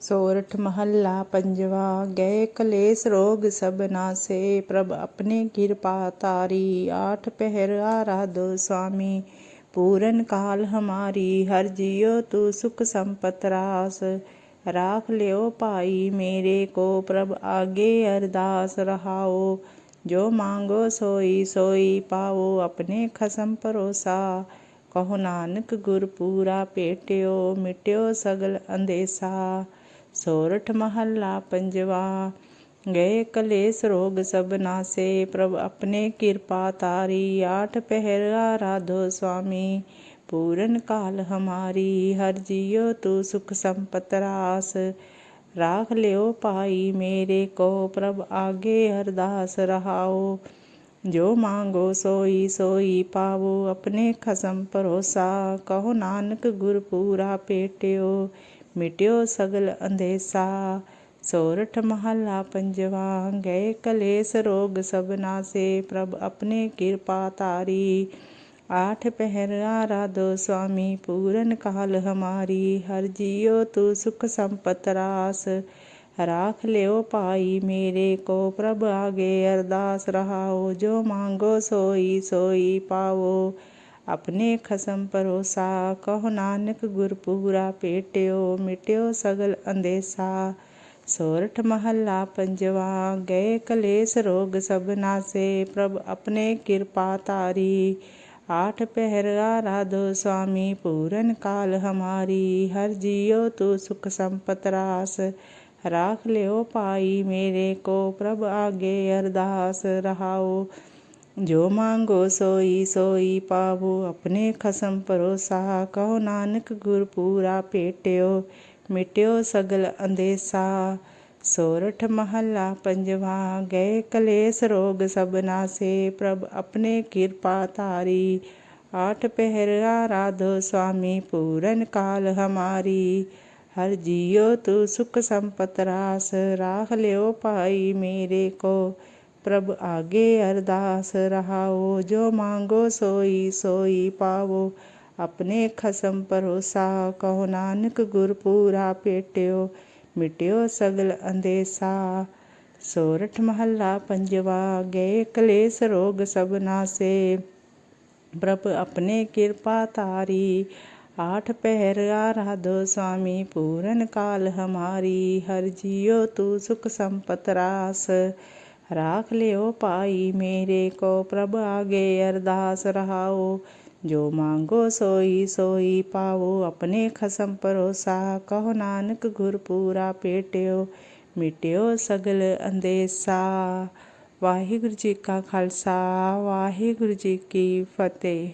सोरठ महल्ला पंजवा गए कलेस रोग सब नासे प्रभ अपने कृपा तारी आठ पहर आराधो स्वामी पूरन काल हमारी हर जियो तू सुख संपत रास राख लियो पाई मेरे को प्रभ आगे अरदास रहाओ जो मांगो सोई सोई पाओ अपने खसम परोसा कहो नानक गुरपुरा पेटियो मिटियो सगल अंदेसा ਸੋਰਠ ਮਹੱਲਾ ਪੰਜਵਾ, ਗਏ ਕਲੇਸ਼ ਰੋਗ ਸਭ ਨਾਸੇ, ਪ੍ਰਭ ਆਪਣੇ ਕਿਰਪਾ ਤਾਰੀ, ਆਠ ਪਹਿਰਾ ਰਾਧੋ ਸੁਆਮੀ ਪੂਰਨ ਕਾਲ ਹਮਾਰੀ, ਹਰ ਜਿਉ ਤੂ ਸੁਖ ਸੰਪਤ ਰਾਸ, ਰਾਖ ਲਿਓ ਪਾਈ ਮੇਰੇ ਕੋ, ਪ੍ਰਭ ਆਗੇ ਅਰਦਾਸ ਰਹਾਓ, ਜੋ ਮੰਗੋ ਸੋਈ ਸੋਈ ਪਾਵੋ, ਆਪਣੇ ਖਸਮ ਭਰੋਸਾ, ਕਹੋ ਨਾਨਕ ਗੁਰ ਪੂਰਾ ਪੇਟਿਓ मिटियो सगल अंदेसा सोरठ महला पंजवा गए कलेस रोग सब नासे प्रभ अपने कृपा तारी आठ पहरा राधो स्वामी पूरन काल हमारी हर जियो तू सुख संपत रास राख लियो पाई मेरे को प्रभ आगे अरदास रहाओ जो मांगो सोई सोई पाओ अपने खसम परोसा कहो नानक गुर पूरा पेटियो मिटियो सगल अंदेसा सोरठ महला पंजवा गए कलेस रोग सब नासे प्रभ अपने कृपा तारी आठ पहरा राधो स्वामी पूरन काल हमारी हर जियो तू सुख संपत रास राख लियो पाई मेरे को प्रभ आगे अरदास रहाओ जो मांगो सोई सोई पावो, अपने खसम परोसा। कहो नानक गुर पूरा मिट्यो सगल अंदेसा। सोरठ महला पंजवा, गए कलेस रोग सब नासे। प्रभ अपने कृपा तारी। आठ पहर राधो स्वामी, पूरन काल हमारी। हर जियो तू सुख संपत रास राह लियो पाई मेरे को। ਪ੍ਰਭ ਆਗੇ ਅਰਦਾਸ ਰਹਾਓ ਜੋ ਮੰਗੋ ਸੋਈ ਸੋਈ ਪਾਵੋ ਆਪਣੇ ਖਸਮ ਭਰੋਸਾ ਕਹੋ ਨਾਨਕ ਗੁਰ ਪੂਰਾ ਭੇਟਿਓ ਮਿਟਿਓ ਸਗਲ ਅੰਦੇਸਾ ਸੋਰਠ ਮਹੱਲਾ ਪੰਜਵਾ ਗਏ ਕਲੇਸ਼ ਰੋਗ ਸਭ ਨਾਸੇ ਪ੍ਰਭ ਆਪਣੇ ਕਿਰਪਾ ਤਾਰੀ आठ पहर आराधो स्वामी पूरन काल हमारी हर जियो तू सुख संपत रास ਰਾਖ ਲਿਓ ਭਾਈ, ਮੇਰੇ ਕੋ ਪ੍ਰਭ ਆਗੇ ਅਰਦਾਸ ਰਹਾਓ। ਜੋ ਮੰਗੋ ਸੋਈ ਸੋਈ ਪਾਵੋ। ਆਪਣੇ ਖਸਮ ਪਰੋਸਾ ਕਹੋ ਨਾਨਕ ਗੁਰ ਪੂਰਾ ਪੇਟਿਓ, ਮਿਟਿਓ ਸਗਲ ਅੰਦੇਸਾ। ਵਾਹਿਗੁਰੂ ਜੀ ਕਾ ਖਾਲਸਾ, ਵਾਹਿਗੁਰੂ ਜੀ ਕੀ ਫਤਿਹ।